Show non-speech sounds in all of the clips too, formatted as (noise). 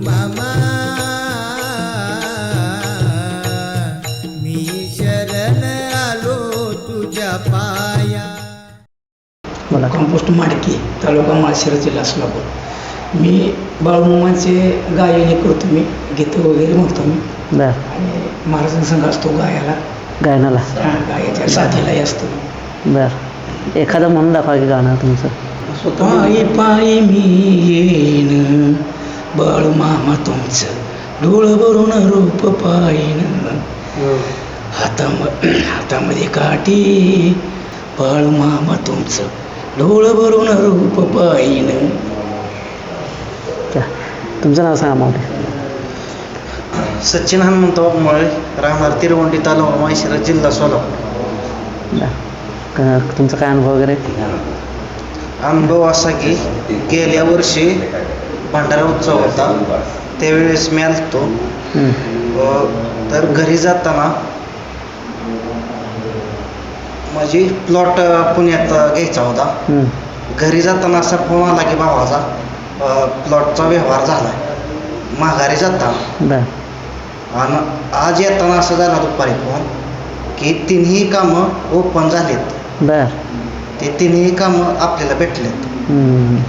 मामा मी शरण आलो तुझ्या पाया. मला कंपोस्ट माडकी तालुका माळशिरस जिल्हा सोलापूर. मी बाळूमामाचे गायन करतो मी गीतं वगैरे म्हणतो मी. बर. आणि महाराजांसंग असतो गायाला. गायनाला? हा, गायाच्या साथीलाही असतो बर. एखादं म्हणून दाखवा की गाणं तुमचं. पायी पायी मी येईन. बाळूमामा तुमचं डोळ भरून रूप पाहिन हाताम हातामध्ये काठी बाळूमामा तुमचं डोळ भरून रूप पाहिन तुमचं नाव सांगा माऊली सचिन हनुमंतराव मळे राहणार तिरवंडी तालुका माहिशिरा जिल्हा सोलापूर. तुमचा काय अनुभव वगैरे? अनुभव असा की गेल्या वर्षी भंडारा उत्सव होता. त्यावेळेस मी आलतो. तर घरी जाताना माझी प्लॉट पुण्यात घ्यायचा होता. घरी जाताना असा फोन आला की भावाचा प्लॉटचा व्यवहार झाला माघारी जाताना बर. आणि आज येताना असं झाला दुपारी फोन की तिन्ही कामं ओपन झालीत. ते तिन्ही कामं आपल्याला भेटलेत.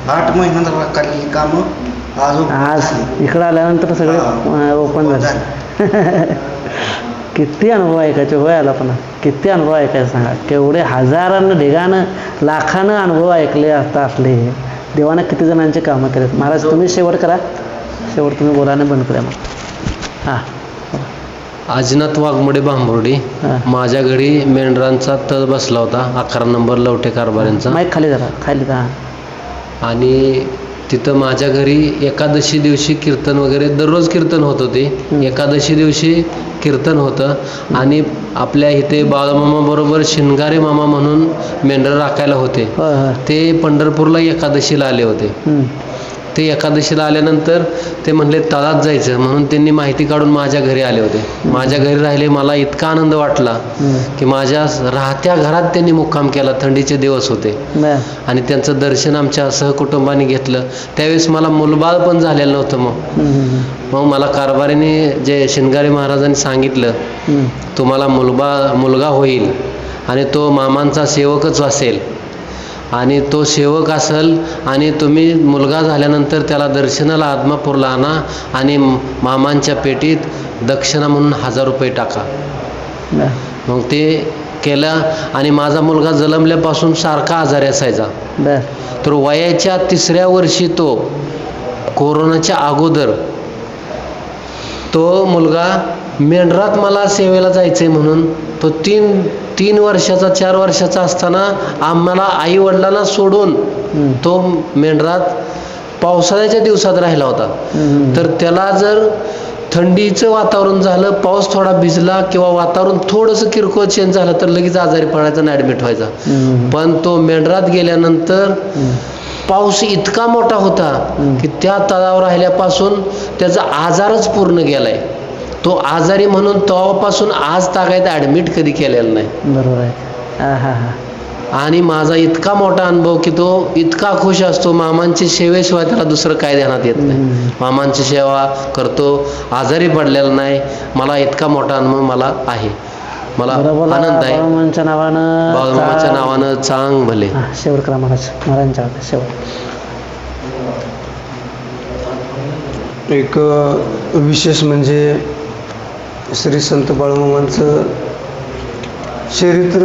आठ महिन्यात राखलेली कामं आज आज. इकडं आल्यानंतर सगळे. ओपन झाले. (laughs) किती अनुभव ऐकायचे होय आला पण. किती अनुभव ऐकायचे सांगा. केवढे हजारानं ढिगानं लाखानं अनुभव ऐकले आता असले देवानं किती जणांचे कामं केलेत. महाराज तुम्ही शेवट करा. शेवट तुम्ही बोलाने बंद करा मग. हां. आजनाथ वाघमोडे बांबुर्डी. माझ्या घरी मेंढरांचा तळ बसला होता. अकरा नंबर लवटे कारभाऱ्यांचा. माईक खाली जरा. खाली जा. आणि तिथं माझ्या घरी एकादशी दिवशी कीर्तन वगैरे दररोज कीर्तन होत होते. एकादशी दिवशी कीर्तन होतं. आणि आपल्या इथे बाळमामा बरोबर शिनगारे मामा म्हणून मेंढर राखायला होते. ते पंढरपूरला एकादशीला आले होते. ते एकादशीला आल्यानंतर ते म्हणले तळात जायचं. म्हणून त्यांनी माहिती काढून माझ्या घरी आले होते. माझ्या घरी राहिले मला इतका आनंद वाटला. की माझ्या राहत्या घरात त्यांनी मुक्काम केला. थंडीचे दिवस होते. आणि त्यांचं दर्शन आमच्या सहकुटुंबाने घेतलं. त्यावेळेस मला मुलबाळ पण झालेलं नव्हतं मग. मग मला कारभारीने जे शिनगारे महाराजांनी सांगितलं. तुम्हाला मुलबा मुलगा होईल आणि तो मामांचा सेवकच असेल. आणि तो सेवक असेल आणि तुम्ही मुलगा झाल्यानंतर त्याला दर्शनाला आदमापूरला आणा आणि मामांच्या पेटीत दक्षिणा म्हणून हजार रुपये टाका. मग ते केलं आणि माझा मुलगा जन्मल्यापासून सारखा आजारी असायचा. तर वयाच्या तिसऱ्या वर्षी तो कोरोनाच्या अगोदर तो मुलगा मेंढरात मला सेवेला जायचं आहे म्हणून तो तीन तीन वर्षाचा चार वर्षाचा असताना आम्हाला आई वडिलांना सोडून. तो मेंढरात पावसाळ्याच्या दिवसात राहिला होता. तर त्याला जर थंडीचं वातावरण झालं पाऊस थोडा भिजला किंवा वातावरण थोडंसं किरकोळ चेंज झालं तर लगेच आजारी पडायचा आणि ॲडमिट व्हायचा. पण तो मेंढरात गेल्यानंतर. पाऊस इतका मोठा होता. की त्या तळावर राहिल्यापासून त्याचा आजारच पूर्ण गेलाय तो आजारी म्हणून तेव्हापासून आज तागायत ॲडमिट कधी केलेलं नाही. बरोबर आहे. हा हा हा. आणि माझा इतका मोठा अनुभव की तो इतका खुश असतो मामांची सेवेशिवाय त्याला दुसरं काय ध्यानात येत नाही. मामांची सेवा करतो आजारी पडलेला नाही. मला इतका मोठा अनुभव मला आहे. मला आनंद आहे. नावानं नावानं चांग भले. हा, शेवट करा महाराज महाराजांच्या शेवट. एक विशेष म्हणजे श्री संत बाळूमामांचं चरित्र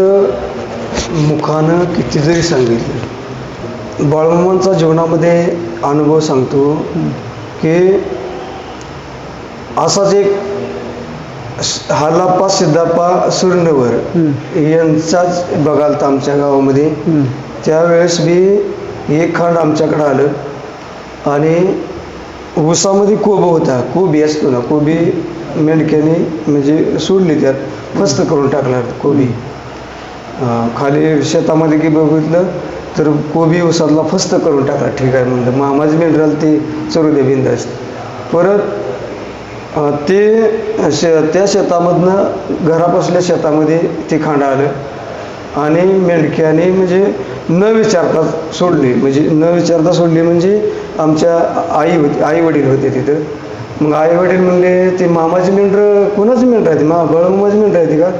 मुखानं किती जरी सांगितलं. बाळूमामांचा जीवनामध्ये अनुभव सांगतो की असाच एक हालाप्पा सिद्धाप्पा सुरंडवर यांचाच बघाल तर आमच्या गावामध्ये. त्यावेळेस बी एक खंड आमच्याकडं आलं. आणि ऊसामध्ये कोब होता. कोबी असतो ना कोबी मेंढक्याने म्हणजे सोडली त्यात फस्त करून टाकला कोबी. खाली शेतामध्ये की बघितलं तर कोबी ऊसातला फस्त करून टाकला ठीक आहे म्हणलं. मामाजी मेंढराला ते चरू दे बिंदास्त परत ते शे त्या शेतामधनं घरापासल्या शेतामध्ये ते खांडा आलं. आणि मेंढक्याने म्हणजे न विचारता सोडली. म्हणजे न विचारता सोडली म्हणजे आमच्या आई होती आई वडील होते तिथं. मग आई वडील म्हणले ते मामाची मेंढर कोणाची मेंढर आहे ती मा बळमामाची मेंढर आहे ती का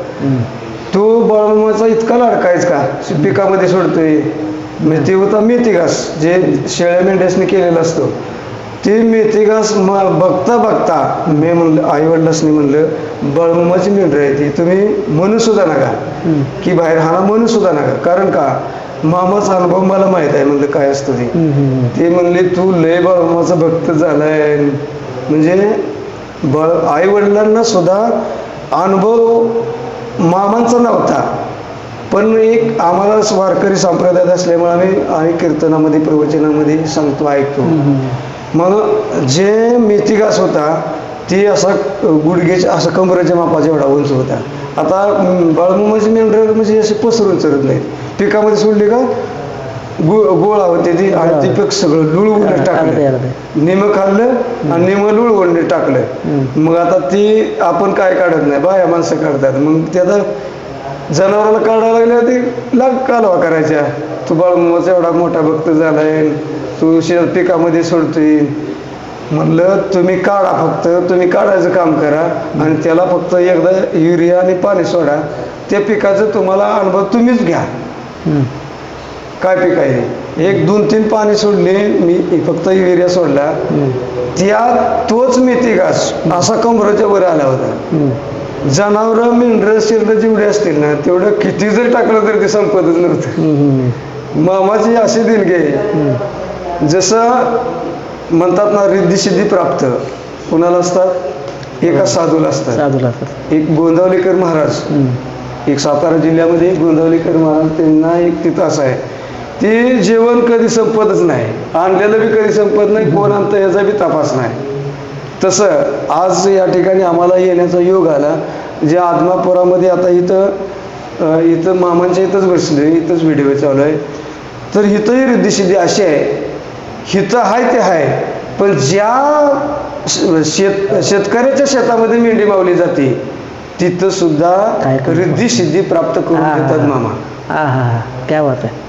तो बळमामाचा इतका लाडकायच का? पिकामध्ये सोडतोय. म्हणजे ते होता मेथी घास जे शेळ्या मेंढ्यासने केलेला असतो. ते घास म बघता बघता. मी म्हणलं आई वडिलांनी म्हणलं बळमामाची मेंढर आहे ती तुम्ही म्हणू सुद्धा नका. की बाहेर हाना म्हणू सुद्धा नका. कारण का? मामाचा अनुभव मला माहीत आहे म्हणलं काय असतं ते. ते म्हणले तू लय बळमामाचा भक्त झालाय. म्हणजे बळ आई वडिलांना सुद्धा अनुभव मामांचा नव्हता. पण एक आम्हाला वारकरी संप्रदायात असल्यामुळे आम्ही आणि कीर्तनामध्ये प्रवचनामध्ये सांगतो ऐकतो. मग जे मेथी घास होता ती असा गुडघ्याच्या असं कमरेच्या मापाचा एवढा उंच होता. आता बाळमुमाची मेंढर म्हणजे असे पसरून चरत नाहीत. पिकामध्ये सोडली का गो गोळा होते ती आणि ते पीक सगळं लुळवून टाकलं. निम खाल्लं आणि निम लुळवून टाकलं. मग आता ती आपण काय काढत नाही? बाया माणसं काढतात. मग ते आता जनावराला काढायला लागल्या ते लाग कालवा करायच्या. तू बाळमुमाचा एवढा मोठा भक्त झालाय. तू शे पिकामध्ये सोडतोय. म्हणलं तुम्ही काढा फक्त तुम्ही काढायचं काम करा आणि त्याला फक्त एकदा युरिया आणि पाणी सोडा. त्या पिकाचं तुम्हाला अनुभव तुम्हीच घ्या. काय पीक आहे? एक दोन तीन पाणी सोडले मी फक्त युरिया सोडला. त्या तोच मेथी घास असा कमराच्या वर आला होता. जनावरं मेंढरं शिरणं जेवढे असतील ना तेवढं किती जर टाकलं तरी ते संपतच नव्हतं. मामाची अशी आहे. जसं म्हणतात ना रिद्धी सिद्धी प्राप्त. कोणाला असतात? एका साधूला असतात. साधूला असतात. एक गोंदावलेकर महाराज. एक सातारा जिल्ह्यामध्ये एक गोंदावलेकर महाराज त्यांना एक तिथं असं आहे. ते जेवण कधी संपतच नाही. आणलेलं बी कधी संपत नाही कोण आणतं याचा बी तपास नाही. तसं आज या ठिकाणी आम्हाला येण्याचा योग आला जे आदमापुरामध्ये आता इथं इथं मामांच्या इथंच बसले इथंच व्हिडिओ चालू आहे. तर इथंही रिद्धिसिद्धी अशी आहे हिथं आहे ते आहे पण ज्या शेत शेतकऱ्याच्या शेतामध्ये मेंढी मावली जाते तिथं सुद्धा? रिद्धी सिद्धी प्राप्त करून हा. मामा. क्या बात आहे.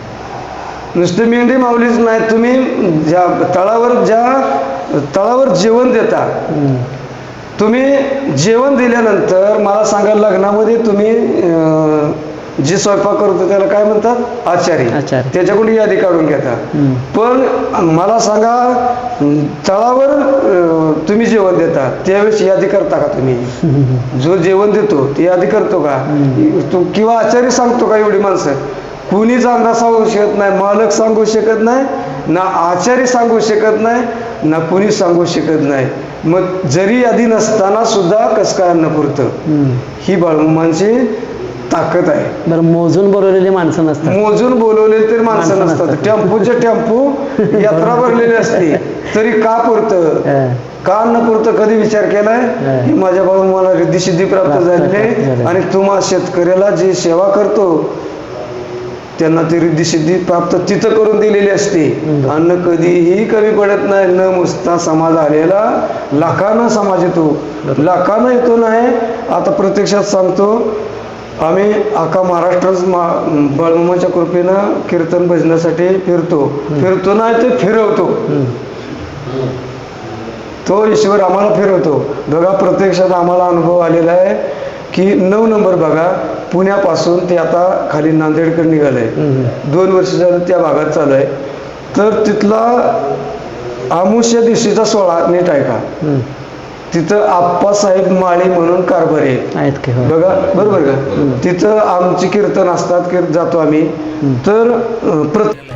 नुसती मेंढी मावलीच नाही तुम्ही ज्या तळावर ज्या तळावर जेवण देता तुम्ही जेवण दिल्यानंतर मला सांगा लग्नामध्ये तुम्ही जे स्वयंपाक करतो त्याला काय म्हणतात? आचारी. आचारी. त्याच्याकडून यादी काढून घेता हम्म. पण मला सांगा तळावर अं, तुम्ही जेवण देता त्यावेळेस यादी करता का तुम्ही? (laughs) जो जेवण देतो ती यादी करतो का? तो किंवा आचारी सांगतो का एवढी माणसं? कुणीच अंदाज सांगू शकत नाही मालक सांगू शकत नाही ना आचारी सांगू शकत नाही ना कुणी सांगू शकत नाही. मग जरी यादी नसताना सुद्धा कसं काय अन्न पुरतं ही बाळमुमांची ताकद आहे. बरं मोजून बोलवलेली माणसं नसतात. मोजून बोलवले तर माणसं माणसं नसतात. नसतात. टेम्पोचे टेम्पो यात्रा भरलेली असते. (laughs) तरी का पुरतं. का न पुरतं कधी विचार केलाय? हं. माझ्या बाबा मला रिद्धी सिद्धी प्राप्त प्राप्त- झालेली आहे. झाली. आणि तुम्हा शेतकऱ्याला जी सेवा करतो त्यांना ती रिद्धी सिद्धी प्राप्त तिथं करून दिलेली असते. अन्न कधीही कमी पडत नाही. न मुसता समाज आलेला लाखानं समाज येतो. लाखानं येतो नाही. आता प्रत्यक्षात सांगतो आम्ही अख्खा महाराष्ट्रच मा बाळमामाच्या कृपेनं कीर्तन भजनासाठी फिरतो. फिरतो नाही ते फिरवतो. तो ईश्वर आम्हाला फिरवतो. बघा प्रत्यक्षात आम्हाला अनुभव आलेला आहे की नऊ नंबर बघा पुण्यापासून ते आता खाली नांदेडकर निघालंय. दोन वर्ष झालं त्या भागात चालू आहे तर तिथला आमुष्या दिवशीचा सोहळा नीट आहे का हं. तिथं आप्पासाहेब माळी म्हणून कारभारी आहेत की हो. बघा बरोबर का? तिथं आमची कीर्तन असतात कीर्त जातो आम्ही. तर अं, प्रत